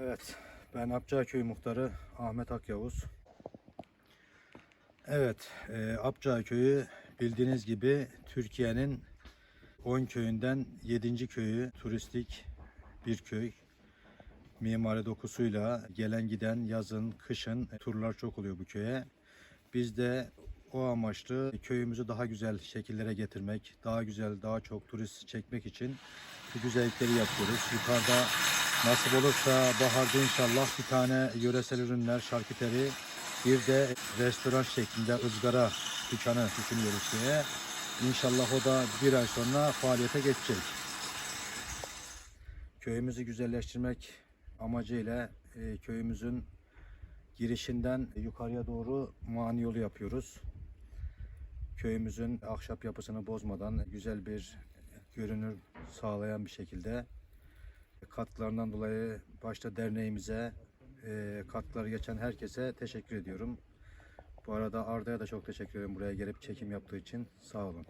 Evet, ben Apçaköy muhtarı Ahmet Akyavuz. Evet, e, Apçaköy'ü bildiğiniz gibi Türkiye'nin 10 köyünden 7. köyü turistik bir köy. Mimari dokusuyla gelen giden yazın, kışın turlar çok oluyor bu köye. Biz de o amaçlı köyümüzü daha güzel şekillere getirmek, daha güzel, daha çok turist çekmek için bu güzellikleri yapıyoruz. Yukarıda nasip olursa baharda inşallah bir tane yöresel ürünler, şarküteri, bir de restoran şeklinde ızgara dükkanı düşünüyoruz diye. İnşallah o da bir ay sonra faaliyete geçecek. Köyümüzü güzelleştirmek amacıyla e, köyümüzün girişinden yukarıya doğru mani yolu yapıyoruz. Köyümüzün ahşap yapısını bozmadan güzel bir görünür sağlayan bir şekilde katkılarından dolayı başta derneğimize, e, katkıları geçen herkese teşekkür ediyorum. Bu arada Arda'ya da çok teşekkür ederim buraya gelip çekim yaptığı için. Sağ olun.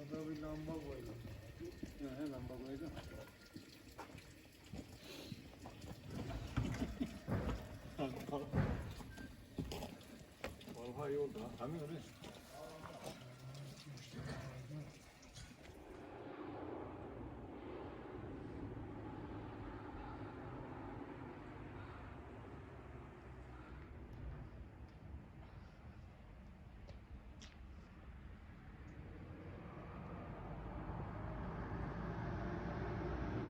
Orada bir lamba koydum. He, lamba koydum. Vallahi yolda. Tamam öyle.